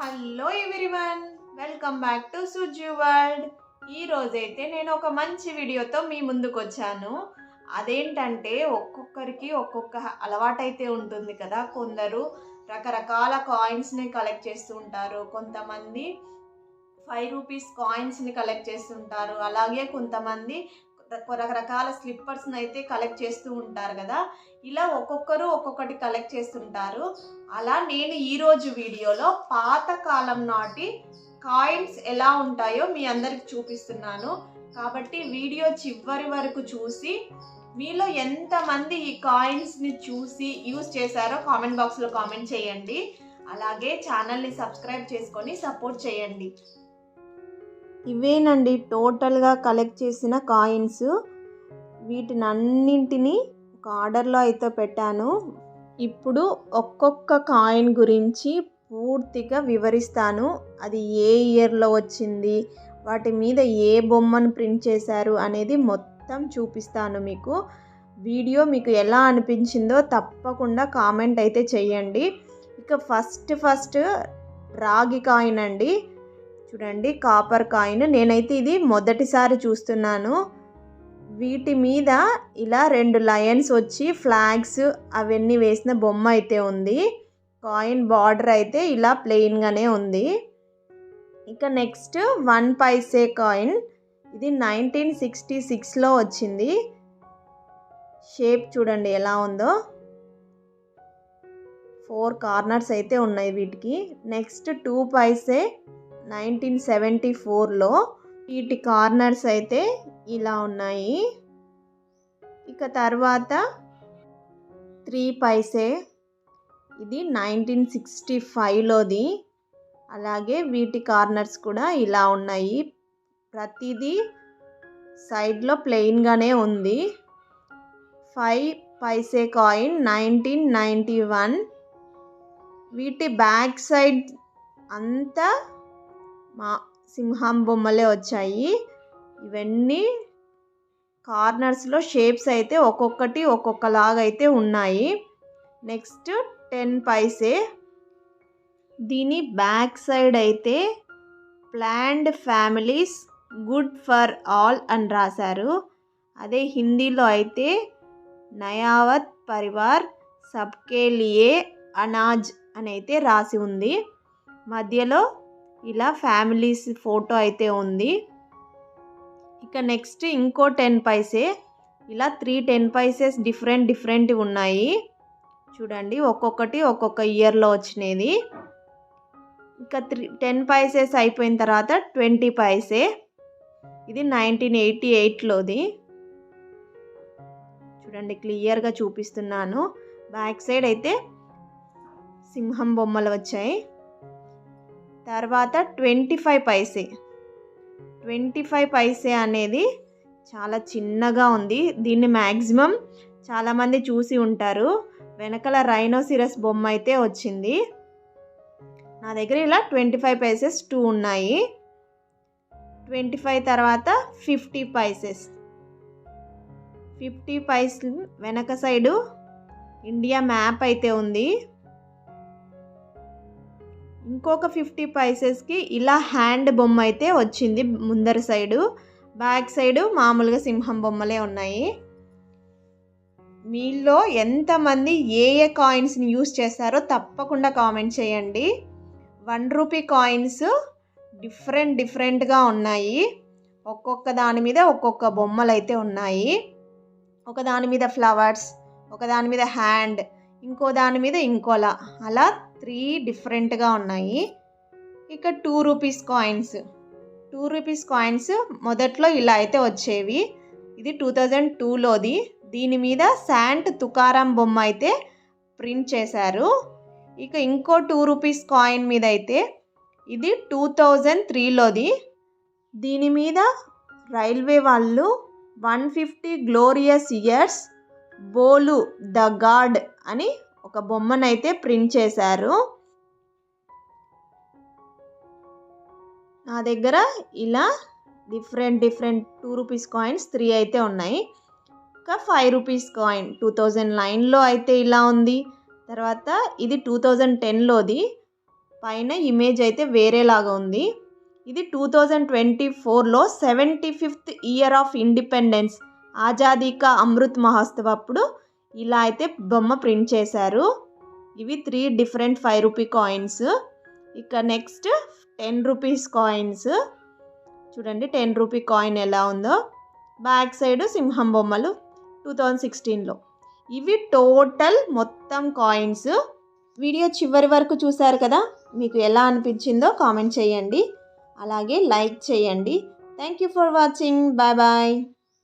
Hello everyone welcome back to Suju world ఈ రోజైతే నేను ఒక మంచి వీడియోతో మీ ముందుకు వచ్చాను అదేంటంటే ఒక్కొక్కరికి ఒక్కొక్క అలవాటైతే ఉంటుంది కదా. కొందరు రకరకాల కాయిన్స్ని కలెక్ట్ చేస్తూ ఉంటారు. కొంతమంది ఫైవ్ రూపీస్ కాయిన్స్ని కలెక్ట్ చేస్తుంటారు అలాగే కొంతమంది రకరకాల స్లిప్పర్స్ని అయితే కలెక్ట్ చేస్తూ ఉంటారు కదా. ఇలా ఒక్కొక్కరు ఒక్కొక్కటి కలెక్ట్ చేస్తుంటారు. అలా నేను ఈరోజు వీడియోలో పాతకాలం నాటి కాయిన్స్ ఎలా ఉంటాయో మీ అందరికి చూపిస్తున్నాను. కాబట్టి వీడియో చివరి వరకు చూసి మీలో ఎంతమంది ఈ కాయిన్స్ని చూసి యూస్ చేశారో కామెంట్ బాక్స్లో కామెంట్ చేయండి. అలాగే ఛానల్ని సబ్స్క్రైబ్ చేసుకొని సపోర్ట్ చేయండి. ఇవేనండి టోటల్గా కలెక్ట్ చేసిన కాయిన్స్. వీటిని అన్నింటినీ ఒక ఆర్డర్లో అయితే పెట్టాను. ఇప్పుడు ఒక్కొక్క కాయిన్ గురించి పూర్తిగా వివరిస్తాను. అది ఏ ఇయర్లో వచ్చింది వాటి మీద ఏ బొమ్మను ప్రింట్ చేశారు అనేది మొత్తం చూపిస్తాను మీకు. వీడియో మీకు ఎలా అనిపించిందో తప్పకుండా కామెంట్ అయితే చేయండి. ఇక ఫస్ట్ ఫస్ట్ రాగి కాయిన్ అండి. చూడండి కాపర్ కాయిన్. నేనైతే ఇది మొదటిసారి చూస్తున్నాను. వీటి మీద ఇలా రెండు లయన్స్ వచ్చి ఫ్లాగ్స్ అవన్నీ వేసిన బొమ్మ అయితే ఉంది. కాయిన్ బార్డర్ అయితే ఇలా ప్లెయిన్గానే ఉంది. ఇక నెక్స్ట్ వన్ పైసే కాయిన్. ఇది నైన్టీన్ సిక్స్టీ సిక్స్లో వచ్చింది. షేప్ చూడండి ఎలా ఉందో. ఫోర్ కార్నర్స్ అయితే ఉన్నాయి వీటికి. Next two paise nineteen seventy ఫోర్లో వీటి కార్నర్స్ అయితే ఇలా ఉన్నాయి. ఇక తర్వాత త్రీ పైసే. ఇది నైన్టీన్ సిక్స్టీ ఫైవ్లోది. అలాగే వీటి కార్నర్స్ కూడా ఇలా ఉన్నాయి. ప్రతిదీ సైడ్లో ప్లెయిన్గానే ఉంది. Five paise coin nineteen ninety one. వీటి బ్యాక్ సైడ్ అంతా మా సింహం బొమ్మలే వచ్చాయి. ఇవన్నీ కార్నర్స్లో షేప్స్ అయితే ఒక్కొక్కటి ఒక్కొక్కలాగా అయితే ఉన్నాయి. Next ten paise. దీని బ్యాక్ సైడ్ అయితే planned families good for all అని రాశారు. అదే హిందీలో అయితే నయావత్ పరివార్ సబ్కే లియే అనాజ్ అని అయితే రాసి ఉంది. మధ్యలో ఇలా ఫ్యామిలీస్ ఫోటో అయితే ఉంది. ఇక నెక్స్ట్ ఇంకో టెన్ పైసే. ఇలా three ten paises different different ఉన్నాయి. చూడండి ఒక్కొక్కటి ఒక్కొక్క ఇయర్లో వచ్చినది. ఇంకా త్రీ టెన్ పైసెస్ అయిపోయిన తర్వాత ట్వంటీ పైసే. ఇది నైన్టీన్ ఎయిటీ ఎయిట్లోది. చూడండి క్లియర్గా చూపిస్తున్నాను. బ్యాక్ సైడ్ అయితే సింహం బొమ్మలు వచ్చాయి. తర్వాత twenty five paise. Twenty five paise అనేది చాలా చిన్నగా ఉంది. దీన్ని మ్యాక్సిమం చాలామంది చూసి ఉంటారు. వెనకల రైనోసిరస్ బొమ్మ అయితే వచ్చింది. నా దగ్గర ఇలా ట్వంటీ ఫైవ్ పైసెస్ టూ ఉన్నాయి. ట్వంటీ ఫైవ్ తర్వాత ఫిఫ్టీ పైసెస్. ఫిఫ్టీ పైస్ వెనక సైడు ఇండియా మ్యాప్ అయితే ఉంది. ఇంకొక ఫిఫ్టీ పైసెస్కి ఇలా హ్యాండ్ బొమ్మ అయితే వచ్చింది ముందర సైడు. బ్యాక్ సైడు మామూలుగా సింహం బొమ్మలే ఉన్నాయి. మీలో ఎంతమంది ఏ ఏ కాయిన్స్ని యూస్ చేస్తారో తప్పకుండా కామెంట్ చేయండి. వన్ రూపీ కాయిన్స్ డిఫరెంట్ డిఫరెంట్గా ఉన్నాయి. ఒక్కొక్క దాని మీద ఒక్కొక్క బొమ్మలు అయితే ఉన్నాయి. ఒక దాని మీద ఫ్లవర్స్ ఒక దాని మీద హ్యాండ్ ఇంకో దాని మీద ఇంకోలా. అలా త్రీ డిఫరెంట్గా ఉన్నాయి. ఇక two rupees coins. Two rupees coins మొదట్లో ఇలా అయితే వచ్చేవి. ఇది టూ థౌజండ్ టూలోది. దీని మీద శాంట్ తుకారాం బొమ్మ అయితే ప్రింట్ చేశారు. ఇక ఇంకో టూ రూపీస్ కాయిన్ మీద అయితే ఇది టూ థౌజండ్ త్రీలోది. దీని మీద రైల్వే వాళ్ళు వన్ ఫిఫ్టీ గ్లోరియస్ ఇయర్స్ బోలు ద గాడ్ అని ఒక బొమ్మనైతే ప్రింట్ చేశారు. నా దగ్గర ఇలా different different two rupees coins three అయితే ఉన్నాయి. ఇంకా five rupees coin two thousand నైన్లో అయితే ఇలా ఉంది. తర్వాత ఇది టూ థౌజండ్ టెన్లోది. పైన ఇమేజ్ అయితే వేరేలాగా ఉంది. ఇది టూ థౌజండ్ ట్వంటీ ఫోర్లో seventy fifth year of independence Azadi ka Amrit Mahotsav అప్పుడు ఇలా అయితే బొమ్మ ప్రింట్ చేశారు. ఇవి three different five rupee coins ఇక నెక్స్ట్ టెన్ రూపీస్ కాయిన్స్ చూడండి టెన్ రూపీ కాయిన్ ఎలా ఉందో. బ్యాక్ సైడ్ సింహం బొమ్మలు టూ థౌజండ్ సిక్స్టీన్లో ఇవి టోటల్ మొత్తం కాయిన్స్ వీడియో చివరి వరకు చూశారు కదా? మీకు ఎలా అనిపించిందో కామెంట్ చేయండి. అలాగే లైక్ చేయండి. Thank you for watching bye bye